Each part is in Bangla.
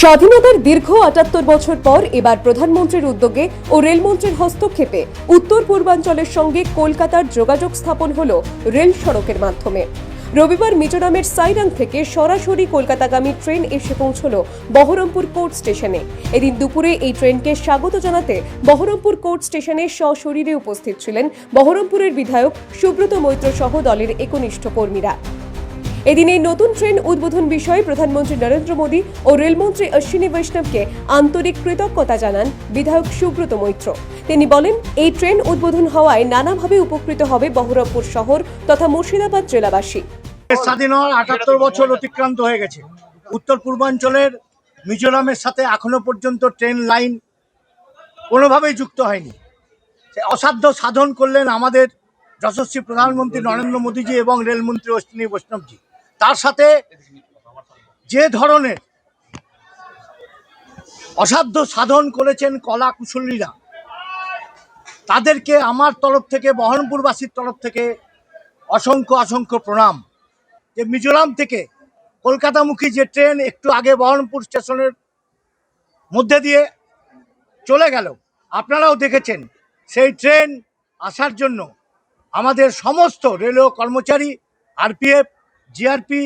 স্বাধীনতার দীর্ঘ আটাত্তর বছর পর এবার প্রধানমন্ত্রীর উদ্যোগে ও রেলমন্ত্রীর হস্তক্ষেপে উত্তর পূর্বাঞ্চলের সঙ্গে কলকাতার যোগাযোগ স্থাপন হল রেল সড়কের মাধ্যমে। রবিবার মিজোরামের সাইরাং থেকে সরাসরি কলকাতাগামী ট্রেন এসে পৌঁছল বহরমপুর কোর্ট স্টেশনে। এদিন দুপুরে এই ট্রেনকে স্বাগত জানাতে বহরমপুর কোর্ট স্টেশনে সশরীরে উপস্থিত ছিলেন বহরমপুরের বিধায়ক সুব্রত মৈত্র সহ দলের একনিষ্ঠ কর্মীরা। এদিন এই নতুন ট্রেন উদ্বোধন বিষয়ে প্রধানমন্ত্রী নরেন্দ্র মোদী ও রেলমন্ত্রী অশ্বিনী বৈষ্ণবকে আন্তরিক কৃতজ্ঞতা জানান বিধায়ক সুব্রত মৈত্র। তিনি বলেন, এই ট্রেন উদ্বোধন হওয়ায় নানাভাবে উপকৃত হবে বহরমপুর শহর তথা মুর্শিদাবাদ জেলাবাসী। স্বাধীন হওয়ার আটাত্তর বছর অতিক্রান্ত হয়ে গেছে। উত্তর পূর্বাঞ্চলের মিজোরামের সাথে এখনও পর্যন্ত ট্রেন লাইন কোনোভাবেই যুক্ত হয়নি। অসাধ্য সাধন করলেন আমাদের যশস্বী প্রধানমন্ত্রী নরেন্দ্র মোদীজি এবং রেলমন্ত্রী অশ্বিনী বৈষ্ণবজি। তার সাথে যে ধরনের অসাধ্য সাধন করেছেন কলা কুশলীরা তাদেরকে আমার তরফ থেকে, বহরমপুরবাসীর তরফ থেকে অসংখ্য অসংখ্য প্রণাম। যে মিজোরাম থেকে কলকাতামুখী যে ট্রেন একটু আগে বহরমপুর স্টেশনের মধ্যে দিয়ে চলে গেল, আপনারাও দেখেছেন সেই ট্রেন আসার জন্য আমাদের সমস্ত রেলওয়ে কর্মচারী, আরপিএফ জিআরপি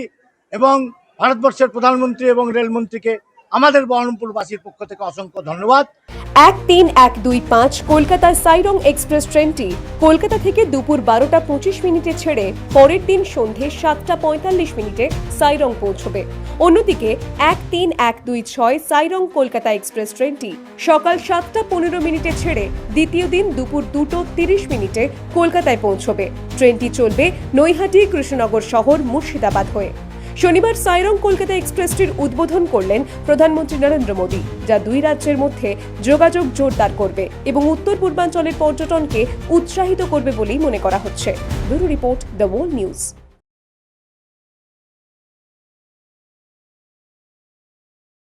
এবং ভারতবর্ষের প্রধানমন্ত্রী এবং রেলমন্ত্রীকে আমাদের বহরমপুরবাসীর পক্ষ থেকে অসংখ্য ধন্যবাদ। এক তিন এক দুই পাঁচ কলকাতার সাইরং এক্সপ্রেস ট্রেনটি কলকাতা থেকে দুপুর বারোটা পঁচিশ মিনিটে ছেড়ে পরের দিন সন্ধে সাতটা পঁয়তাল্লিশ মিনিটে সাইরং পৌঁছবে। অন্যদিকে এক তিন এক দুই ছয় সাইরং কলকাতা এক্সপ্রেস ট্রেনটি সকাল সাতটা পনেরো মিনিটে ছেড়ে দ্বিতীয় দিন দুপুর দুটো তিরিশ মিনিটে কলকাতায় পৌঁছবে। ট্রেনটি চলবে নৈহাটি কৃষ্ণনগর শহর মুর্শিদাবাদ হয়ে। শনিবার সাইরং কলকাতা এক্সপ্রেসটির উদ্বোধন করলেন প্রধানমন্ত্রী নরেন্দ্র মোদী, যা দুই রাজ্যের মধ্যে যোগাযোগ জোরদার করবে এবং উত্তর পূর্বাঞ্চলের পর্যটনকে উৎসাহিত করবে বলেই মনে করা হচ্ছে। Bureau report the world news.